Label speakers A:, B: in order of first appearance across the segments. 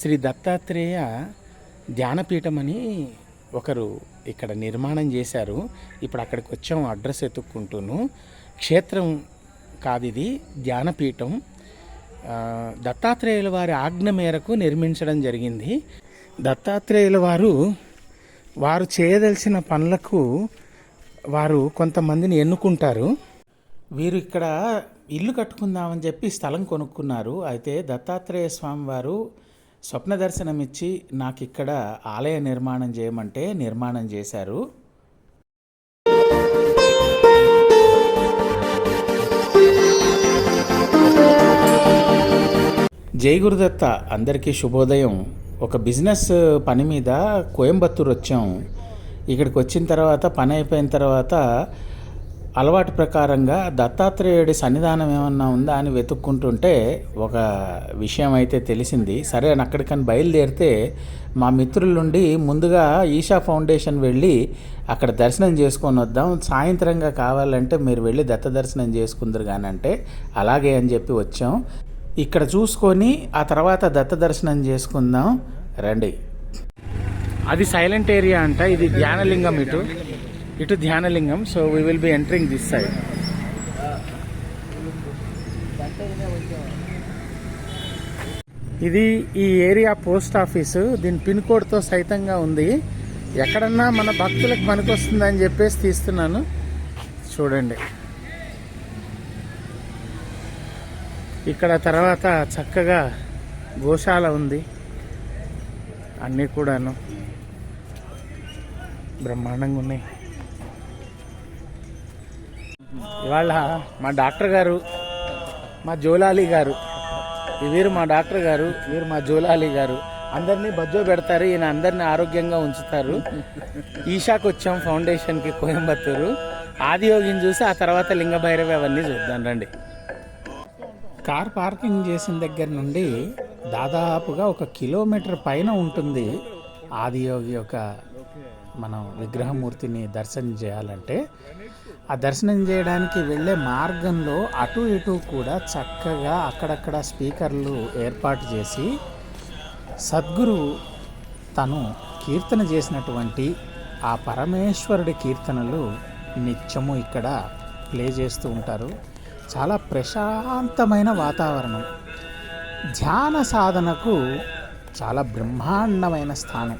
A: శ్రీ దత్తాత్రేయ ధ్యానపీఠం అని ఒకరు ఇక్కడ నిర్మాణం చేశారు. ఇప్పుడు అక్కడికి వచ్చాం అడ్రస్ ఎత్తుక్కుంటూను. క్షేత్రం కాదు ఇది ధ్యానపీఠం. దత్తాత్రేయుల వారి ఆజ్ఞ మేరకు నిర్మించడం జరిగింది. దత్తాత్రేయుల వారు వారు చేయదలిచిన పనులకు వారు కొంతమందిని ఎన్నుకుంటారు. వీరు ఇక్కడ ఇల్లు కట్టుకుందామని చెప్పి స్థలం కొనుక్కున్నారు. అయితే దత్తాత్రేయ స్వామి వారు స్వప్న దర్శనం ఇచ్చి నాకు ఇక్కడ ఆలయ నిర్మాణం చేయమంటే నిర్మాణం చేశారు. జై గురుదత్త అందరికీ శుభోదయం. ఒక బిజినెస్ పని మీద కోయంబత్తూరు వచ్చాం ఇక్కడికి వచ్చిన తర్వాత పని అయిపోయిన తర్వాత అలవాటు ప్రకారంగా దత్తాత్రేయుడి సన్నిధానం ఏమన్నా ఉందా అని వెతుక్కుంటుంటే ఒక విషయం అయితే తెలిసింది. సరే అని అక్కడికని బయలుదేరితే మా మిత్రుల నుండి ముందుగా ఈషా ఫౌండేషన్ వెళ్ళి అక్కడ దర్శనం చేసుకొని వద్దాం. సాయంత్రంగా కావాలంటే మీరు వెళ్ళి దత్త దర్శనం చేసుకుందరు కానీ అంటే అలాగే అని చెప్పి వచ్చాం. ఇక్కడ చూసుకొని ఆ తర్వాత దత్త దర్శనం చేసుకుందాం. రండి. అది సైలెంట్ ఏరియా అంట. ఇది ధ్యానలింగం ఇటు. ఇటు Dhyanalingam so we will be entering this side ఇది ఈ ఏరియా పోస్ట్ ఆఫీసు. దీని పిన్ కోడ్తో సైతంగా ఉంది. ఎక్కడన్నా మన భక్తులకు పనికొస్తుందని చెప్పేసి తీస్తున్నాను. చూడండి. ఇక్కడ తర్వాత చక్కగా గోశాల ఉంది. అన్నీ కూడాను బ్రహ్మాండంగా ఉన్నాయి. ఇవాళ మా డాక్టర్ గారు మా జోలాలి గారు వీరు మా డాక్టర్ గారు వీరు మా జోలాలి గారు అందరినీ బజ్జో పెడతారు ఈయన అందరినీ ఆరోగ్యంగా ఉంచుతారు. ఈషాకి వచ్చాం ఫౌండేషన్కి కోయంబత్తూరు. ఆదియోగిని చూసి ఆ తర్వాత లింగభైరవి అవన్నీ చూద్దాం రండి. కార్ పార్కింగ్ చేసిన దగ్గర నుండి దాదాపుగా ఒక కిలోమీటర్ పైన ఉంటుంది ఆదియోగి యొక్క మనం విగ్రహమూర్తిని దర్శనం చేయాలంటే. ఆ దర్శనం చేయడానికి వెళ్ళే మార్గంలో అటు ఇటు కూడా చక్కగా అక్కడక్కడ స్పీకర్లు ఏర్పాటు చేసి సద్గురు తను కీర్తన చేసినటువంటి ఆ పరమేశ్వరుడి కీర్తనలు నిత్యము ఇక్కడ ప్లే చేస్తూ ఉంటారు. చాలా ప్రశాంతమైన వాతావరణం. ధ్యాన సాధనకు చాలా బ్రహ్మాండమైన స్థానం.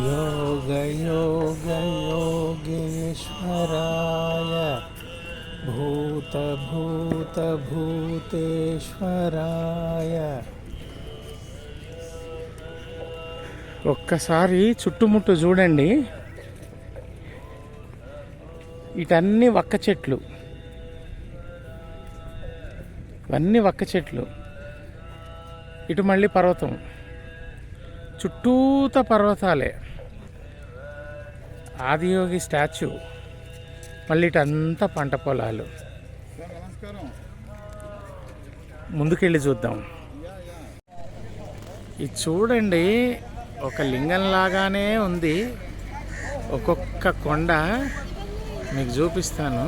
A: योग योग योगेश्वराय भूत भूत భూతేశ్వరాయ ఒక్కసారి చుట్టుముట్టు చూడండి ఇటన్నీ వక్క చెట్లు ఇవన్నీ వక్క చెట్లు ఇటు మళ్ళీ పర్వతం చుట్టూత పర్వతాలే ఆదియోగి స్టాచ్యూ మళ్ళీ ఇటంతా పంట పొలాలు. ముందుకెళ్ళి చూద్దాం. ఇది చూడండి ఒక లింగం లాగానే ఉంది. ఒక్కొక్క కొండ మీకు చూపిస్తాను.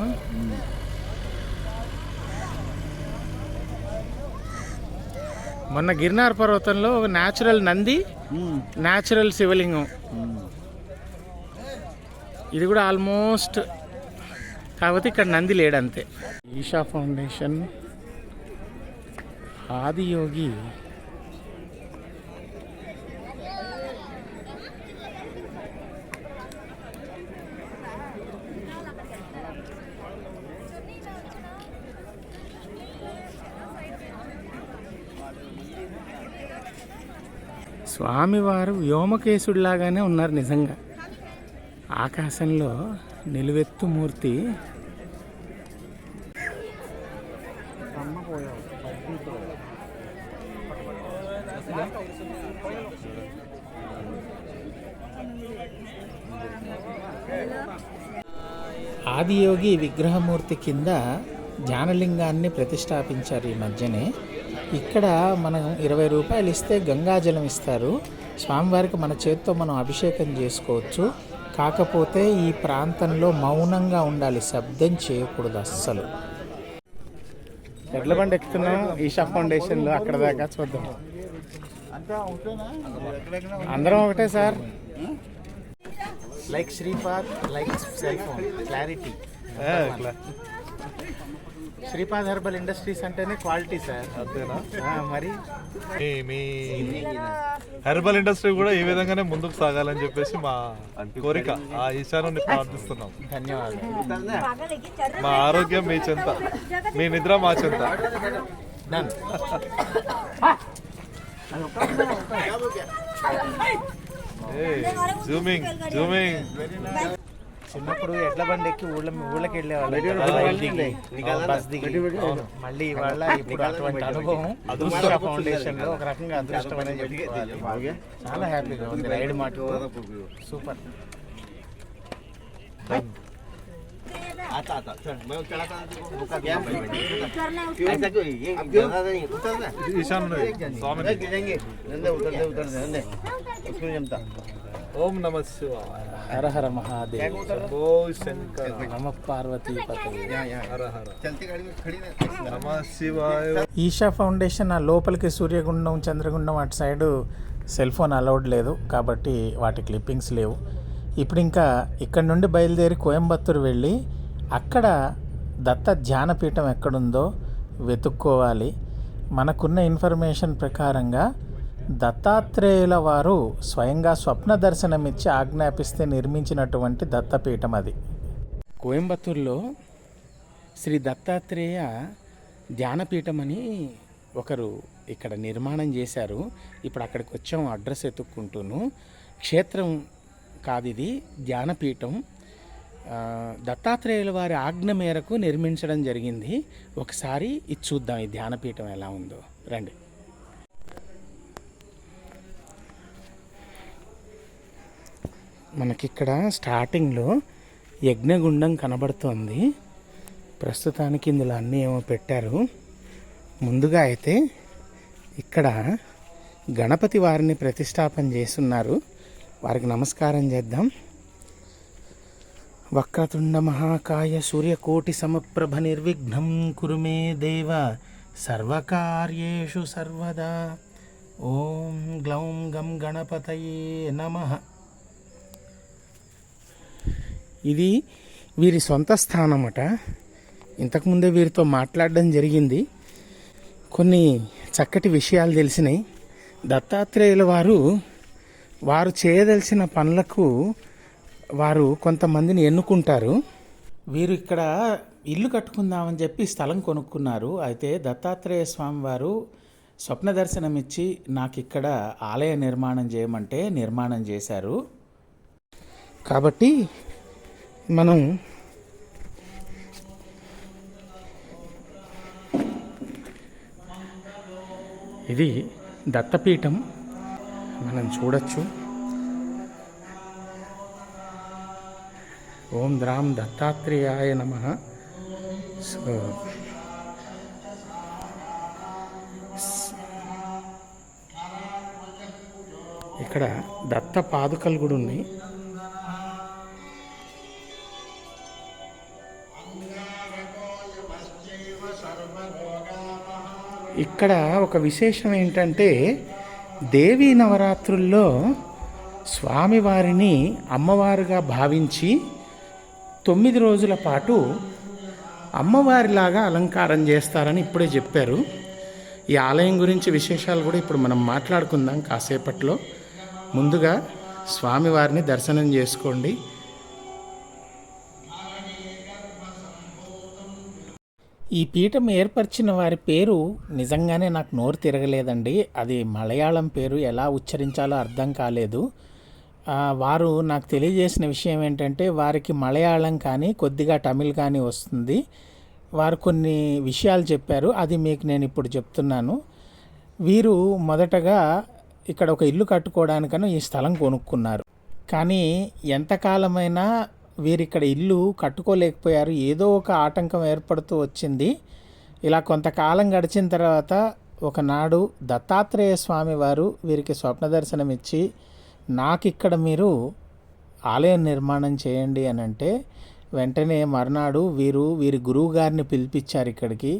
A: మొన్న గిర్నార్ పర్వతంలో ఒక న్యాచురల్ నంది న్యాచురల్ శివలింగం. ఇది కూడా ఆల్మోస్ట్ కాకపోతే ఇక్కడ నంది లేడంతే. ఈషా ఫౌండేషన్ ఆదియోగి స్వామివారు వ్యోమకేశుడిలాగానే ఉన్నారు నిజంగా. ఆకాశంలో నిలువెత్తు మూర్తి. ఆదియోగి విగ్రహమూర్తి కింద ధ్యానలింగాన్ని ప్రతిష్టాపించారు ఈ మధ్యనే. ఇక్కడ మనం ఇరవై రూపాయలు ఇస్తే గంగాజలం ఇస్తారు. స్వామివారికి మన చేత్తో మనం అభిషేకం చేసుకోవచ్చు. కాకపోతే ఈ ప్రాంతంలో మౌనంగా ఉండాలి. శబ్దం చేయకూడదు అస్సలు. ఎడ్ల బండి ఎక్కుతున్నాం. ఈషా ఫౌండేషన్లో అక్కడ దాకా చూద్దాం. అందరం ఒకటే sir. Like Sripad like cell phone. Clarity Sripad herbal industries అంటేనే క్వాలిటీ సార్. మరి?
B: మీ మీ హెర్బల్ ఇండస్ట్రీ కూడా ఈ విధంగానే ముందుకు సాగాలని చెప్పేసి మా కోరిక. ఆ ఈశాన్యుని ప్రార్థిస్తున్నాం.
A: ధన్యవాదాలు.
B: మా ఆరోగ్యం మీ చెంత. మీ నిద్ర మా చెంత. జూమింగ్ జూమింగ్
A: చిన్నప్పుడు ఎడ్ల బండి ఎక్కి ఊళ్ళ ఊళ్ళకి వెళ్ళేవాళ్ళు. బస్ దిగి. మళ్ళీ ఇవాళ ఇప్పుడు అటువంటి అనుభవం అదృష్ట ఫౌండేషన్లో ఒక రకంగా అదృష్టం అనేది చెప్పుకోవాలి చాలా హ్యాపీగా ఉంది. రైడ్ మాట సూపర్.
B: ఈశాన్యుని స్వామిని ఓం నమ శివాయ.
A: హర హర మహాదేవ్.
B: ఓ శంకర.
A: నమ పార్వతీ పతవి
B: హర హర. నమ శివాయ.
A: ఈషా ఫౌండేషన్ ఆ లోపలికి సూర్యగుండం చంద్రగుండం అటు సైడు సెల్ ఫోన్ అలౌడ్ లేదు కాబట్టి వాటి క్లిప్పింగ్స్ లేవు. ఇప్పుడు ఇంకా ఇక్కడ నుండి బయలుదేరి కోయంబత్తూరు వెళ్ళి అక్కడ దత్త ధ్యానపీఠం ఎక్కడుందో వెతుక్కోవాలి. మనకున్న ఇన్ఫర్మేషన్ ప్రకారంగా దత్తాత్రేయుల వారు స్వయంగా స్వప్న దర్శనమిచ్చి ఆజ్ఞాపిస్తే నిర్మించినటువంటి దత్తపీఠం అది. కోయంబత్తూరులో శ్రీ దత్తాత్రేయ ధ్యానపీఠం అని ఒకరు ఇక్కడ నిర్మాణం చేశారు. ఇప్పుడు అక్కడికి వచ్చాం అడ్రస్ ఎత్తుక్కుంటూను. క్షేత్రం కాదు ఇది ధ్యానపీఠం దత్తాత్రేయుల వారి ఆజ్ఞ మేరకు నిర్మించడం జరిగింది. ఒకసారి ఇది చూద్దాం ఈ ధ్యానపీఠం ఎలా ఉందో. రండి. మనకిక్కడ స్టార్టింగ్లో యజ్ఞగుండం కనబడుతోంది. ప్రస్తుతానికి ఇందులో అన్నీ ఏమో పెట్టారు. ముందుగా అయితే ఇక్కడ గణపతి వారిని ప్రతిష్టాపన చేస్తున్నారు. వారికి నమస్కారం చేద్దాం. వక్రతుండ మహాకాయ సూర్యకోటి సమప్రభ నిర్విఘ్నం కురుమే దేవ సర్వకార్యేషు సర్వదా. ఓం గ్లౌం గం గణపతయే నమః. ఇది వీరి సొంత స్థానమట. ఇంతకుముందే వీరితో మాట్లాడడం జరిగింది. కొన్ని చక్కటి విషయాలు తెలిసినాయి. దత్తాత్రేయుల వారు వారు చేయదలిచిన పనులకు వారు కొంతమందిని ఎన్నుకుంటారు. వీరు ఇక్కడ ఇల్లు కట్టుకుందామని చెప్పి స్థలం కొనుక్కున్నారు. అయితే దత్తాత్రేయ స్వామి వారు స్వప్న దర్శనం ఇచ్చి నాకు ఇక్కడ ఆలయ నిర్మాణం చేయమంటే నిర్మాణం చేశారు. కాబట్టి మనం ఇది దత్తపీఠం. మనం చూడొచ్చు. ఓం ద్రాం దత్తాత్రేయాయ నమ. సో ఇక్కడ దత్త పాదుకలు కూడా ఉన్నాయి ఇక్కడ ఒక విశేషం ఏంటంటే దేవీ నవరాత్రుల్లో స్వామివారిని అమ్మవారుగా భావించి తొమ్మిది రోజుల పాటు అమ్మవారిలాగా అలంకారం చేస్తారని ఇప్పుడే చెప్పారు. ఈ ఆలయం గురించి విశేషాలు కూడా ఇప్పుడు మనం మాట్లాడుకుందాం కాసేపట్లో. ముందుగా స్వామివారిని దర్శనం చేసుకోండి. ఈ పీఠం ఏర్పరిచిన వారి పేరు నిజంగానే నాకు నోరు తిరగలేదండి. అది మలయాళం పేరు ఎలా ఉచ్చరించాలో అర్థం కాలేదు. వారు నాకు తెలియజేసిన విషయం ఏంటంటే వారికి మలయాళం కానీ కొద్దిగా తమిళ్ కానీ వస్తుంది. వారు కొన్ని విషయాలు చెప్పారు. అది మీకు నేను ఇప్పుడు చెప్తున్నాను. వీరు మొదటగా ఇక్కడ ఒక ఇల్లు కట్టుకోవడానికను ఈ స్థలం కొనుక్కున్నారు. కానీ ఎంతకాలమైనా వీరిక్కడ ఇల్లు కట్టుకోలేకపోయారు. ఏదో ఒక ఆటంకం ఏర్పడుతూ వచ్చింది. ఇలా కొంతకాలం గడిచిన తర్వాత ఒకనాడు దత్తాత్రేయ స్వామి వారు వీరికి స్వప్న దర్శనం ఇచ్చి నాకు ఇక్కడ మీరు ఆలయం నిర్మాణం చేయండి అని అంటే వెంటనే మర్నాడు వీరు వీరి గురువు గారిని పిలిపించారు ఇక్కడికి.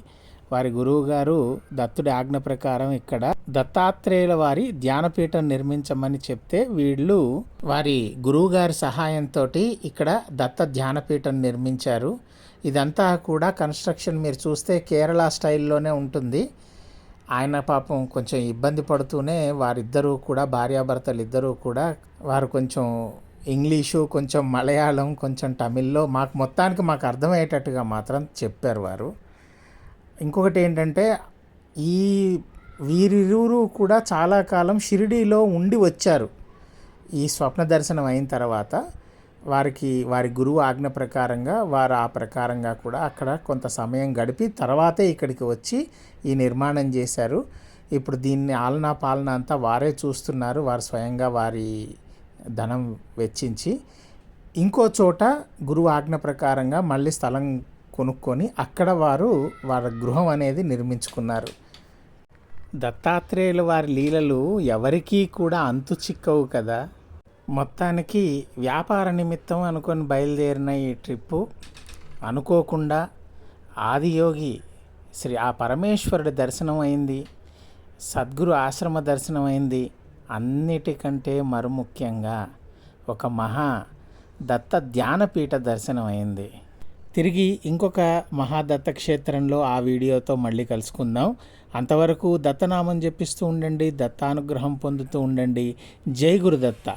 A: వారి గురువు గారు దత్తుడి ఆజ్ఞ ప్రకారం ఇక్కడ దత్తాత్రేయుల వారి ధ్యానపీఠం నిర్మించమని చెప్తే వీళ్ళు వారి గురువు గారి సహాయంతో ఇక్కడ దత్త ధ్యానపీఠం నిర్మించారు. ఇదంతా కూడా కన్స్ట్రక్షన్ మీరు చూస్తే కేరళ స్టైల్లోనే ఉంటుంది. ఆయన పాపం కొంచెం ఇబ్బంది పడుతూనే వారిద్దరూ కూడా భార్యాభర్తలు ఇద్దరూ కూడా వారు కొంచెం ఇంగ్లీషు కొంచెం మలయాళం కొంచెం తమిళ్ళో మాకు మొత్తానికి మాకు అర్థమయ్యేటట్టుగా మాత్రం చెప్పారు వారు. ఇంకొకటి ఏంటంటే ఈ వీరిరువురు కూడా చాలా కాలం షిరిడీలో ఉండి వచ్చారు. ఈ స్వప్న దర్శనం అయిన తర్వాత వారికి వారి గురువు ఆజ్ఞ ప్రకారంగా వారు ఆ ప్రకారంగా కూడా అక్కడ కొంత సమయం గడిపి తర్వాతే ఇక్కడికి వచ్చి ఈ నిర్మాణం చేశారు. ఇప్పుడు దీన్ని ఆలనా పాలన అంతా వారే చూస్తున్నారు. వారు స్వయంగా వారి ధనం వెచ్చించి. ఇంకో చోట గురువు ఆజ్ఞ ప్రకారంగా మళ్ళీ స్థలం కొనుక్కొని అక్కడ వారు వారి గృహం అనేది నిర్మించుకున్నారు. దత్తాత్రేయుల వారి లీలలు ఎవరికీ కూడా అంతు చిక్కవు కదా. మొత్తానికి వ్యాపార నిమిత్తం అనుకొని బయలుదేరిన ఈ ట్రిప్పు అనుకోకుండా ఆదియోగి శ్రీ ఆ పరమేశ్వరుడి దర్శనం అయింది. సద్గురు ఆశ్రమ దర్శనం అయింది. అన్నిటికంటే మరుముఖ్యంగా ఒక మహా దత్త ధ్యానపీఠ దర్శనం అయింది. తిరిగి ఇంకొక మహాదత్త క్షేత్రంలో ఆ వీడియోతో మళ్ళీ కలుసుకుందాం. అంతవరకు దత్తనామం జపిస్తూ ఉండండి దత్తానుగ్రహం పొందుతూ ఉండండి. జై గురుదత్త.